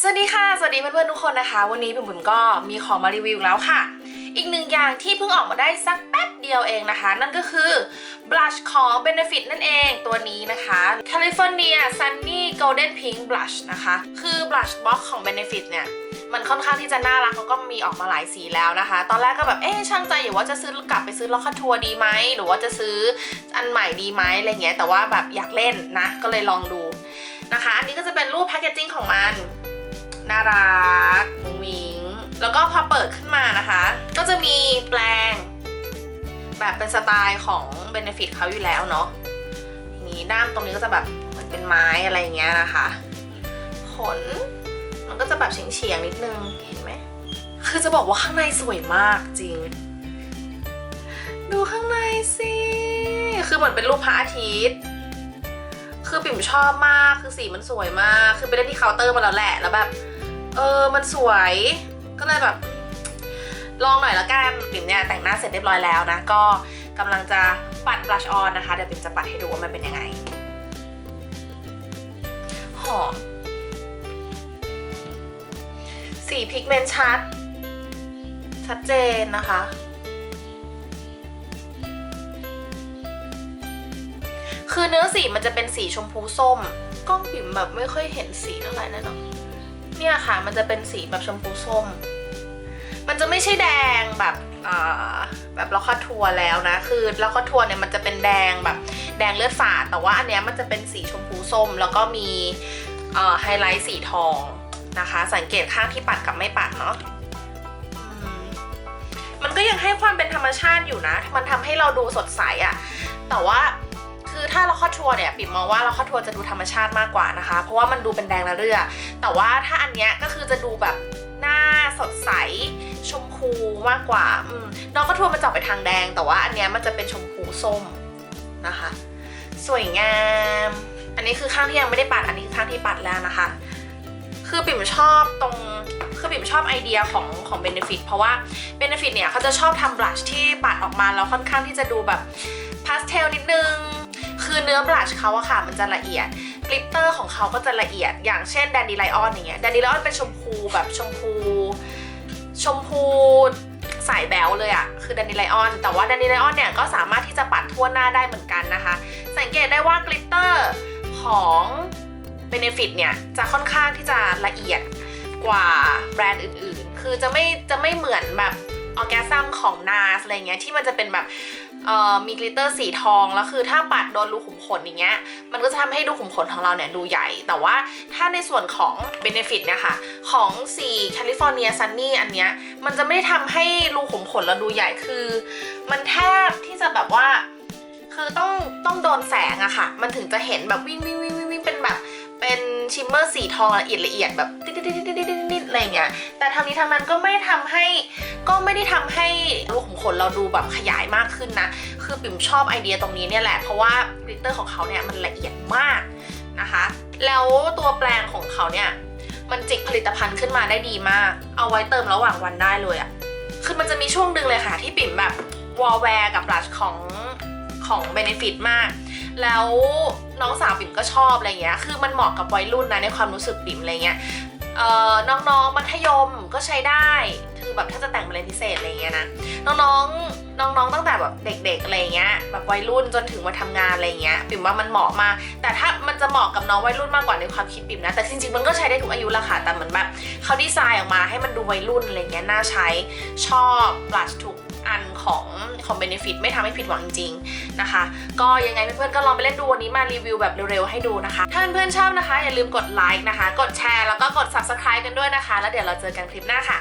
สวัสดีค่ะ สวัสดีเพื่อนๆทุกคนนะคะ วันนี้ผมบุ๋มก็มีของมารีวิวแล้วค่ะ อีกหนึ่งอย่างที่เพิ่งออกมาได้สักแป๊บเดียวเองนะคะ นั่นก็คือ blush ของ Benefit นั่นเองตัวนี้นะคะ California Sunny Golden Pink Blush นะคะ คือ blush box ของ Benefit เนี่ยมันค่อนข้างที่จะน่ารักแล้วก็มีออกมาหลายสีแล้วนะคะ ตอนแรกก็แบบเอ๊ะช่างใจอยู่ว่าจะซื้อกลับไปซื้อล็อกคทัวร์ดีไหมหรือว่าจะซื้ออันใหม่ดีไหมอะไรเงี้ยแต่ว่าแบบอยากเล่นนะก็เลยลองดูนะคะ อันนี้ก็จะเป็นรูปแพคเกจจิ้งของมัน น่ารักมุ้งมิง แล้วก็พอเปิดขึ้นมานะคะ ก็จะมีแปลง แบบเป็นสไตล์ของ Benefit เขาอยู่แล้วเนาะนี่ด้ามตรงนี้ก็จะแบบเหมือนเป็นไม้อะไรอย่างเงี้ยนะคะ ขน มันก็จะแบบเฉียงๆนิดนึงเห็นไหม คือจะบอกว่าข้างในสวยมากจริง ดูข้างในสิ คือเหมือนเป็นรูปพระอาทิตย์คือปิ่มชอบมากคือสีมันสวยมาก คือไปเล่นที่เคาน์เตอร์มาแล้วแหละแล้วแบบ เออมันสวยก็เลยแบบ ลองหน่อยละกันปิ่มเนี่ยแต่งหน้าเสร็จเรียบร้อยแล้วนะ ก็กำลังจะปัดบลัชออนนะคะ เดี๋ยวปิ่มจะปัดให้ดูว่ามันเป็นยังไงหอมสีพิกเมนต์ชัด ชัดเจนนะคะ คือเนื้อสีมันจะเป็นสีชมพูส้ม กล้องปิ่มแบบไม่ค่อยเห็นสีเท่าไหร่นะเนาะ เนี่ยค่ะมันจะเป็นสีแบบชมพูส้ม มันจะไม่ใช่แดงแบบแบบล็อกคอทัวร์แล้วนะ คือล็อกคอทัวร์เนี่ยมันจะเป็นแดงแบบแดงเลือดฝาดแต่ว่าอันเนี้ยมันจะเป็นสีชมพูส้ม แล้วก็มีไฮไลท์สีทองนะคะ สังเกตข้างที่ปัดกับไม่ปัดเนาะมันก็ยังให้ความเป็นธรรมชาติอยู่นะ มันทำให้เราดูสดใสอะแต่ว่า ถ้าเราเข้าทัวร์เนี่ยปิ่มมองว่าเราเข้าทัวร์จะดูธรรมชาติมากกว่านะคะ เพราะว่ามันดูเป็นแดงระเรือ แต่ว่าถ้าอันเนี้ยก็คือจะดูแบบหน้าสดใสชมพูมากกว่าอืมน้องก็ทัวร์มันจะออกไปทางแดง แต่ว่าอันเนี้ยมันจะเป็นชมพูส้มนะคะ สวยงาม อันนี้คือข้างที่ยังไม่ได้ปัดอันนี้คือข้างที่ปัดแล้วนะคะ คือปิ่มชอบตรงคือปิ่มชอบไอเดียของของ Benefit เพราะว่า Benefit เนี่ยเขาจะชอบทำบลัชที่ปัดออกมาแล้วค่อนข้างที่จะดูแบบพาสเทลนิดนึง คือเนื้อบลัชเขาอะค่ะมันจะละเอียดกลิตเตอร์ของเขาก็จะละเอียด อย่างเช่นแดนดีไลออนอย่างเงี้ยแดนดีไลออนเป็นชมพูแบบชมพู ชมพูสายแบวเลยอะคือแดนดีไลออน แต่ว่าแดนดีไลออนเนี่ยก็สามารถที่จะปัดทั่วหน้าได้เหมือนกันนะคะ สังเกตได้ว่ากลิตเตอร์ของ Benefit เนี่ยจะค่อนข้างที่จะละเอียดกว่าแบรนด์อื่นๆ คือจะไม่จะไม่เหมือนแบบ ออแกซัมของ NARS อะไรเงี้ยที่มันจะเป็นแบบมีกลิตเตอร์สีทองแล้วคือถ้าปัดโดนรูขุมขนอย่างเงี้ยมันก็จะทำให้รูขุมขนของเราเนี่ยดูใหญ่ แต่ว่าถ้าในส่วนของ Benefit เนี่ยค่ะของสี California Sunny อันเนี้ยมันจะไม่ได้ทำให้รูขุมขนเราดูใหญ่คือ มันแทบที่จะแบบว่าคือต้องต้องโดนแสงอะค่ะ มันถึงจะเห็นแบบวิ่งวิ่งวิ่งวิ่งวิ่งเป็นแบบเป็นชิมเมอร์สีทองละเอียดละเอียดแบบติดติดติดติดติดติดอะไรเงี้ยแต่ทางนี้ทางนั้นก็ไม่ได้ทำให้ ก็ไม่ได้ทำให้รูขุมขนเราดูแบบขยายมากขึ้นนะ คือปิ่มชอบไอเดียตรงนี้เนี่ยแหละ เพราะว่ากลิตเตอร์ของเขาเนี่ยมันละเอียดมากนะคะ แล้วตัวแปลงของเขาเนี่ยมันจิกผลิตภัณฑ์ขึ้นมาได้ดีมาก เอาไว้เติมระหว่างวันได้เลยอะคือมันจะมีช่วงหนึ่งเลยค่ะ ที่ปิ่มแบบวอลแวร์กับบลัชของของ Benefit มาก แล้วน้องสาวปิ่มก็ชอบอะไรเงี้ย คือมันเหมาะกับวัยรุ่นนะในความรู้สึกปิ่มอะไรเงี้ย น้องๆมัธยมก็ใช้ได้ คือแบบถ้าจะแต่งเป็นพิเศษอะไรเงี้ยนะ น้องๆ น้องๆ ตั้งแต่แบบเด็กๆ อะไรเงี้ย แบบวัยรุ่นจนถึงวัยทำงานอะไรเงี้ย ปิ่มว่ามันเหมาะมา แต่ถ้ามันจะเหมาะกับน้องวัยรุ่นมากกว่าในความคิดปิ่มนะ แต่จริงๆ มันก็ใช้ได้ทุกอายุละค่ะ แต่เหมือนแบบเขาดีไซน์ออกมาให้มันดูวัยรุ่นอะไรเงี้ย น่าใช้ ชอบบลัชทุก อันของของเบนฟิตไม่ทำให้ผิดหวังจริงๆนะคะ ก็ยังไงเพื่อนๆก็ลองไปเล่นดูวันนี้มารีวิวแบบเร็วๆให้ดูนะคะ ถ้าเพื่อนๆชอบนะคะ อย่าลืมกดไลค์นะคะ กดแชร์แล้วก็กด subscribe กันด้วยนะคะ แล้วเดี๋ยวเราเจอกันคลิปหน้าค่ะ